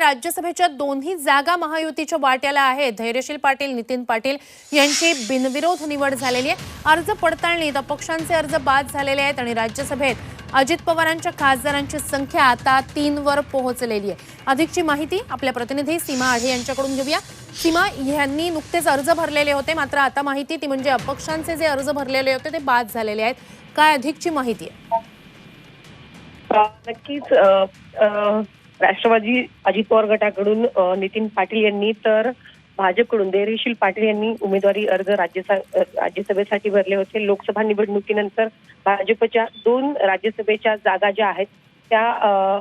राज्यसभेच्या दोन्ही जागा महायुतीच्या वाट्याला आहेत. धैर्यशील पाटील नितीन पाटील यांची बिनविरोध निवड झालेली आहे. अर्ज पडताळणीत अपक्षांचे अर्ज बाद झालेले आहेत आणि राज्यसभेत अजित पवारांच्या खासदारांची संख्या आता तीनवर पोहोचलेली आहे. अधिकची माहिती आपल्या प्रतिनिधी सीमा आढे यांच्याकडून घेऊया. सीमा यांनी नुकतेच अर्ज भरलेले होते. मात्र आता माहिती ती म्हणजे अपक्षांचे जे अर्ज भरलेले होते ते बाद झालेले आहेत. काय अधिकची माहिती आहे? नक्कीच अ, राष्ट्रवादी अजित पवार गटाकडून नितीन पाटील यांनी तर भाजपकडून धैर्यशील पाटील यांनी उमेदवारी अर्ज राज्यसा राज्यसभेसाठी भरले होते. लोकसभा निवडणुकीनंतर भाजपच्या दोन राज्यसभेच्या जागा ज्या आहेत त्या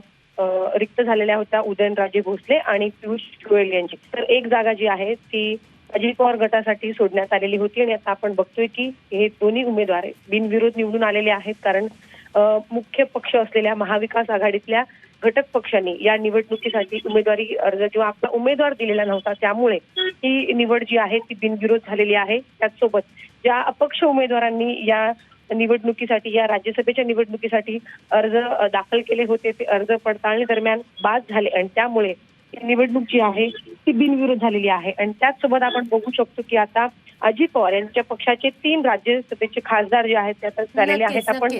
रिक्त झालेल्या होत्या उदयनराजे भोसले आणि पियुष गोयल यांची. तर एक जागा जी आहे ती अजित पवार गटासाठी सोडण्यात आलेली होती आणि आता आपण बघतोय की हे दोन्ही उमेदवार बिनविरोध निवडून आलेले आहेत कारण मुख्य पक्ष असलेल्या महाविकास आघाडीतल्या घटक पक्षांनी या निवडणुकीसाठी उमेदवारी अर्ज किंवा आपला उमेदवार दिलेला नव्हता. त्यामुळे ही निवड जी आहे ती बिनविरोध झालेली आहे. त्याचसोबत ज्या अपक्ष उमेदवारांनी या निवडणुकीसाठी या राज्यसभेच्या निवडणुकीसाठी अर्ज दाखल केले होते ते अर्ज पडताळणी दरम्यान बाद झाले. आणि त्यामुळे निवडणूक जी आहे ती बिनविरोध झालेली आहे. आणि त्याचसोबत आपण बघू शकतो की आता अजित पवार यांच्या पक्षाचे तीन राज्यसभेचे खासदार जे आहेत ते आता झालेले आहेत. आपण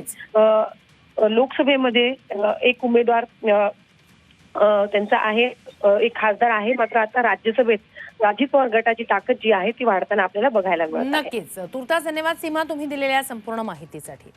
लोकसभेमध्ये एक उमेदवार त्यांचा आहे एक खासदार आहे. मात्र आता राज्यसभेत अजित पवार गटाची ताकद जी आहे ती वाढताना आपल्याला बघायला मिळत नक्कीच. तुर्तास धन्यवाद सीमा. तुम्ही दिलेल्या संपूर्ण माहितीसाठी.